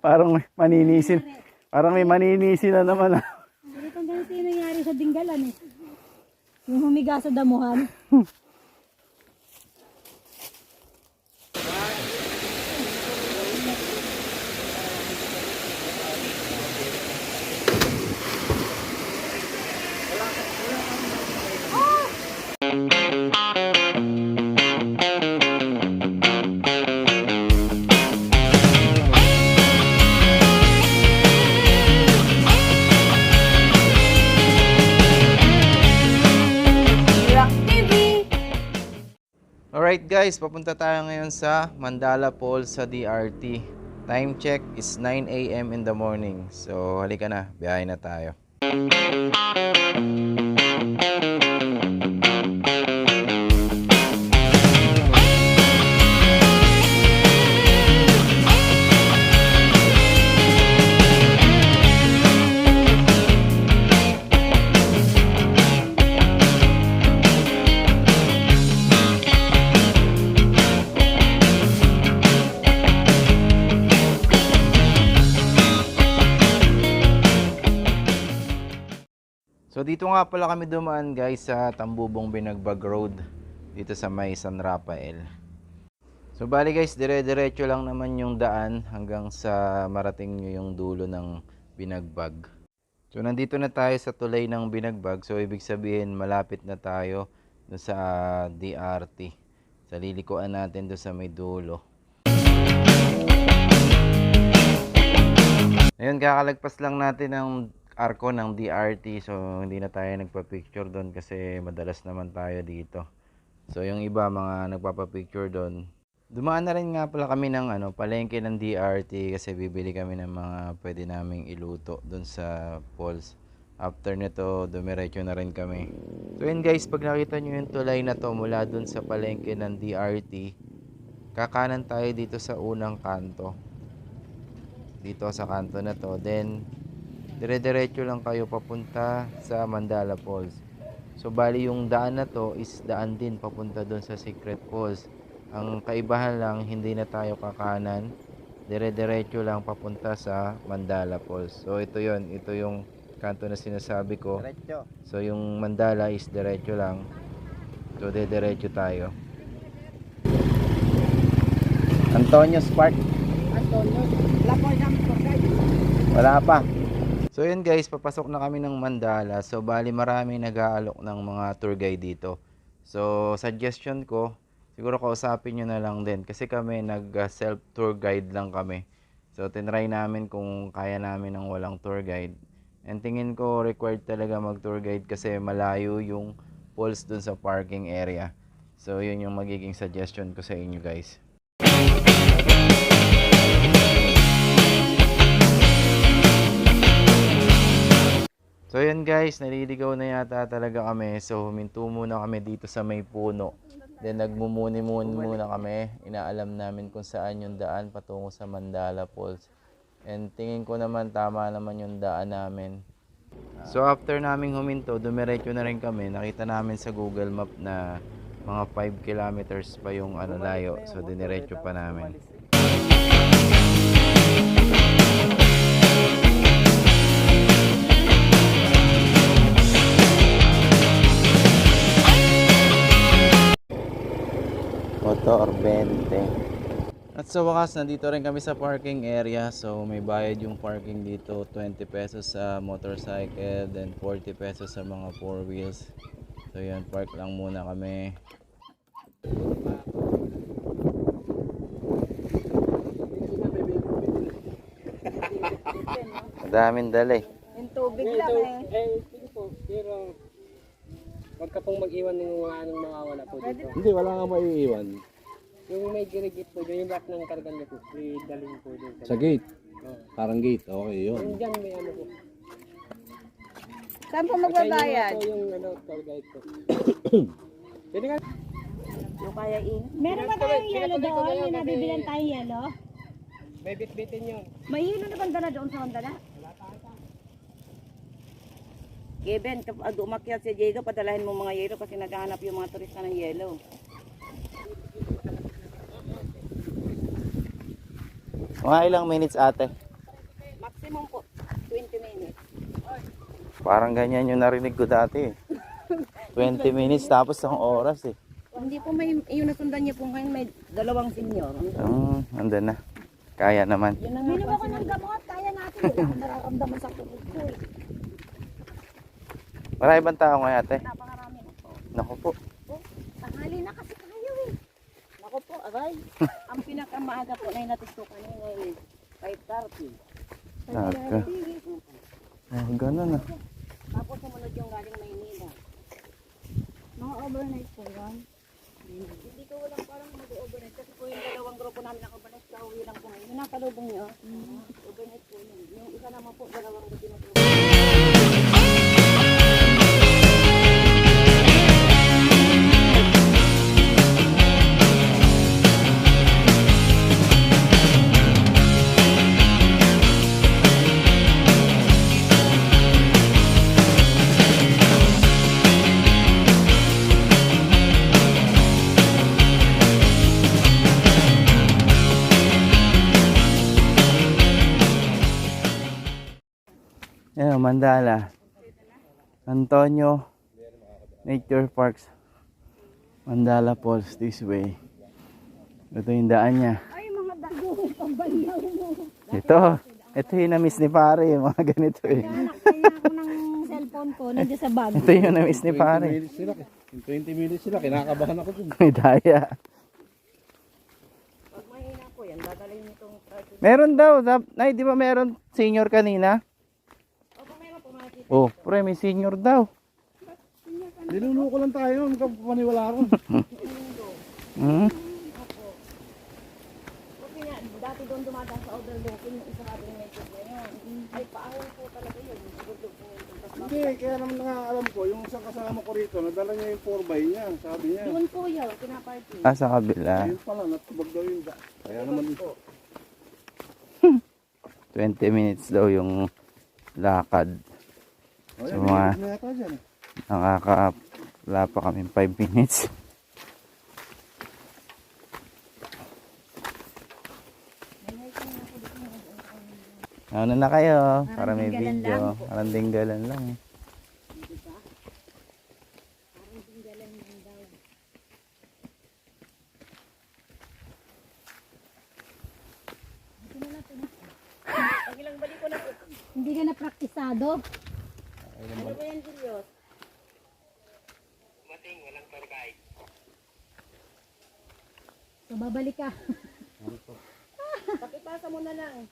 Parang may maninisin. Parang may maninisin na naman. Ganitong ganito yung nangyari sa Dinggalan eh. Yung humiga sa damuhan. Alright guys, papunta tayo ngayon sa Mandala Falls sa DRT. Time check is 9 a.m. in the morning. So halika na, biyahe na tayo. So nga pala kami dumaan guys sa Tambubong Binagbag Road dito sa may San Rafael. So bali guys, dire-diretso lang naman yung daan hanggang sa marating nyo yung dulo ng Binagbag. So nandito na tayo sa tulay ng Binagbag. So ibig sabihin malapit na tayo dun sa DRT. Sa lilikuan natin doon sa may dulo. Ngayon kakalagpas lang natin ng arko ng DRT so hindi na tayo nagpa-picture doon kasi madalas naman tayo dito. So yung iba mga nagpapa-picture doon. Dumaan na rin nga pala kami ng ano, palengke ng DRT kasi bibili kami ng mga pwede naming iluto doon sa falls. After nito, dumiretso na rin kami. So yun guys, pag nakita nyo yung tulay na to mula doon sa palengke ng DRT, kakanan tayo dito sa unang kanto. Dito sa kanto na to. Then, dire-diretso lang kayo papunta sa Mandala Falls. So bali yung daan na to is daan din papunta doon sa Secret Falls. Ang kaibahan lang hindi na tayo kakanan. Dire-diretso lang papunta sa Mandala Falls. So ito 'yon, ito yung kanto na sinasabi ko. So yung Mandala is diretso lang. So diretso tayo. Antonio Spark. Wala pa. So yun guys, papasok na kami ng Mandala. So bali marami nag-aalok ng mga tour guide dito. So suggestion ko, siguro kausapin nyo na lang din. Kasi kami nag-self tour guide lang kami. So tinry namin kung kaya namin ng walang tour guide. And tingin ko required talaga mag-tour guide kasi malayo yung falls dun sa parking area. So yun yung magiging suggestion ko sa inyo guys. So yun guys, naliligaw na yata talaga kami. So huminto muna kami dito sa may puno. Then nagmumuni-muni muna kami. Inaalam namin kung saan yung daan patungo sa Mandala Falls. And tingin ko naman tama naman yung daan namin. So after naming huminto, dumiretso na rin kami. Nakita namin sa Google Map na mga 5 kilometers pa yung ano layo. So diniretso pa namin. Motor 20. At sa wakas, nandito rin kami sa parking area. So, may bayad yung parking dito. 20 pesos sa motorcycle, then 40 pesos sa mga four wheels. So, yan, park lang muna kami. Daming dala eh. Yung tubig lang eh. Eh, sige po, pero huwag ka pong mag-iwan ng mga anong mawawala po dito. Hindi, wala nga maiiwan. Yung may girigit po dyan, yung lahat ng kargan niyo po, idalhin po dyan. Sa gate. Oo. Parang gate. Okay, yun. Yung dyan may ano po. Saan po magbabayad? po yung ano, tour guide po. Pwede nga. Yung kaya in. Meron ba tayong yelo doon? Yung nabibilan tayong yelo? May bit-bitin yun. May yelo na banda na doon sa banda Kevin, kapag umakyat si Diego, padalahin mo mga yelo kasi naghahanap yung mga turista ng yelo. Mga ilang minutes ate? maximum po 20 minutes. Parang ganyan yung narinig ko dati. eh. 20 minutes tapos ang oras eh. Hindi po may, yung nasundan niya po ngayon may dalawang senior. Um, andun na. Kaya naman. Yun ang Minum ako ng gamot, kaya natin. Nararamdaman sa tuhod ko. eh. Marami bang tao ngayon ate? napakarami na po. Naku po. Tanghali na kasi tayo eh. Ako po, aray. ang pinakamaaga po na natustukan niya ngayon 5.30. Naga. Oh, ganun ah. Tapos sumunod yung galing Maynila. Mga overnight po yan. Hindi ko walang parang mag-overnight kasi po yung dalawang grupo namin na overnight sa uwi lang po ngayon. Yung nakalubong niyo, overnight po yun. Yung isa naman po, dalawang gabi na po. Mandala. Antonio Nature Parks. Mandala Falls this way. Ito yung daan niya. Ay, mga dago, pambanyaw mo. Ito. Ito yung na-miss ni pare. Yung mga ganito eh. Cellphone ko, nandiyan sa bag. Ito yung na-miss ni 20 pare. minutes sila. Yung 20 minutes sila, kinakabahan ako dun. May daya. Pag mahina po yan, dadalhin nitong traffic. Meron daw. Nay, di ba meron senior kanina? Opo, meron po mga tita. Oh, pre, may senior daw. Niluluko lang tayo, hindi ka paniwala ron. Hmm? Kasi nga, dati doon dumadaan sa overlooking, yung isa natin may tip na yun. Ay, paahon po talaga yun. Yun. Hindi, kaya naman nga alam ko, yung isang kasama ko rito, nadala niya yung 4x niya, sabi niya. Doon po yun, pinaparty. Ah, sa kabila. Ayun pala, natubag daw yung da. Kaya naman ito. 20 minutes daw yung lakad. So, mga-. Nakaka... Wala pa kami 5 minutes. Ano na kayo? Para may video. Parang dinggalan lang. eh. Hindi ka na praktisado. Ano ba yan, Julius? So, babalik ka. Pakipasa mo na lang.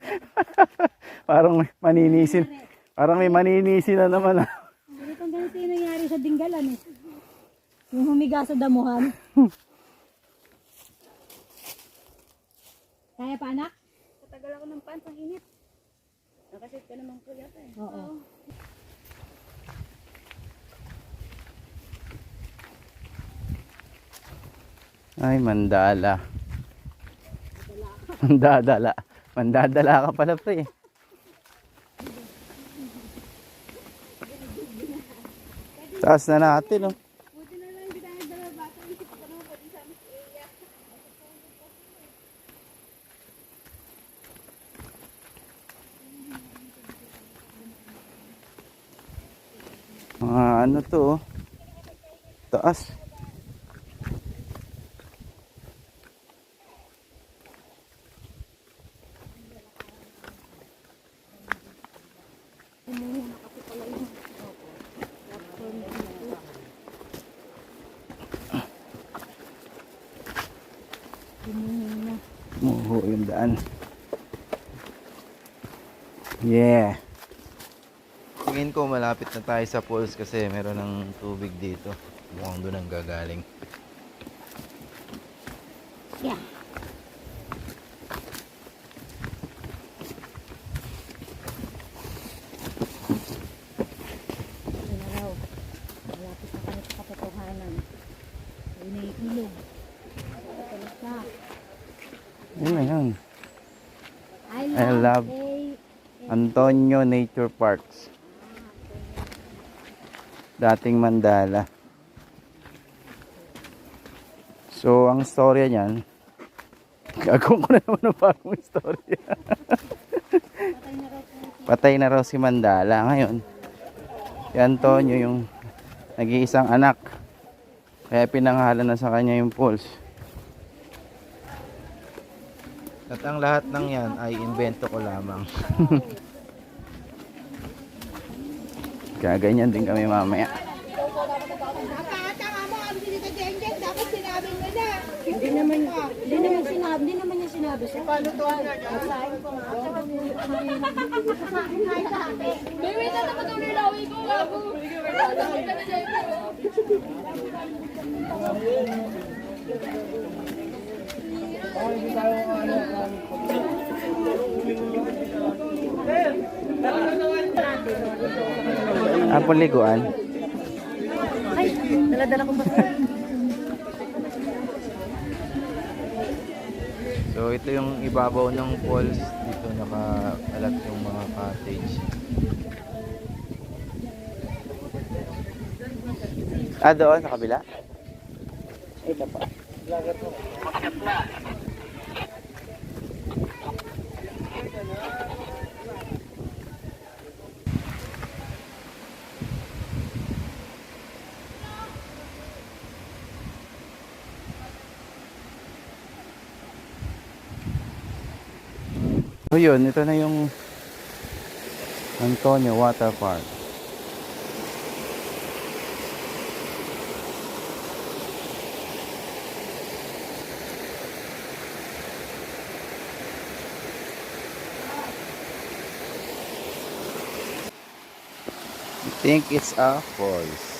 Parang may maninisin. Parang may maninisin na naman. ah. Ganito ganito yung nangyari sa dinggalan eh. Yung humiga sa damuhan. Kaya pa anak? Matagal ako ng pants, ang init. Nakasit ka naman po yata eh. Oo. Ay, mandala. Mandadala. Mandadala ka pala, pre. Taas na natin, oh. Mga ano to, oh. Taas. Muho yung daan. Yeah. Tingin ko malapit na tayo sa falls kasi meron ng tubig dito. Mukhang doon ang gagaling. Yeah. Yun na. I love Antonio Nature Parks. Dating Mandala. So, ang storya niyan, Gagawin ko na naman ng bagong story. Patay na raw si Mandala ngayon. Si Antonio yung nag-iisang anak. Kaya pinangalan na sa kanya yung Pauls. At ang lahat ng yan ay invento ko lamang. Kaya ganyan din kami mamaya. Hindi naman, hindi naman sinabi, hindi naman niya sinabi sa paano to Ang paliguan. Ay, daladala ko ba? So ito yung ibabaw ng falls. Dito nakaalat yung mga cottage. Ah, doon sa kabila? So yun, ito na yung Antonio Water Park. I think it's a falls.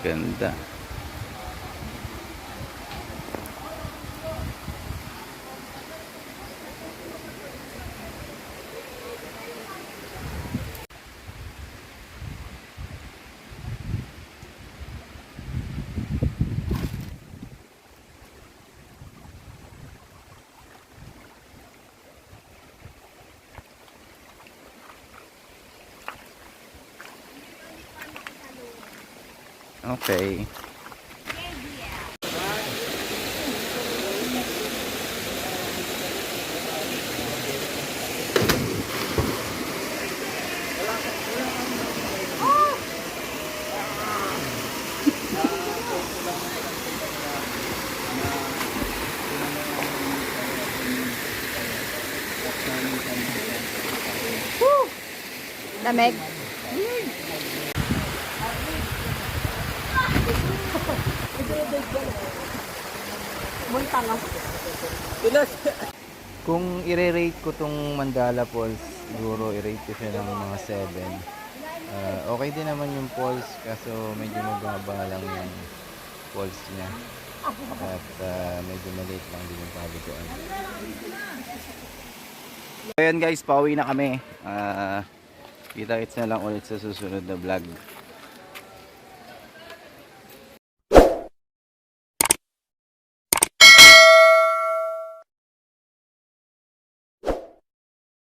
Ganda. Okay. Lamig. Muntang ah. Kung i-rate ko tong Mandala Falls, siguro i-rate ko siya ng mga 7. Ah, okay din naman yung falls, kaso medyo mababa lang yung falls niya. At ah, medyo maliit lang din yung paliguan. So, ayan guys, pauwi na kami. Ah, kita-kits na lang ulit sa susunod na vlog.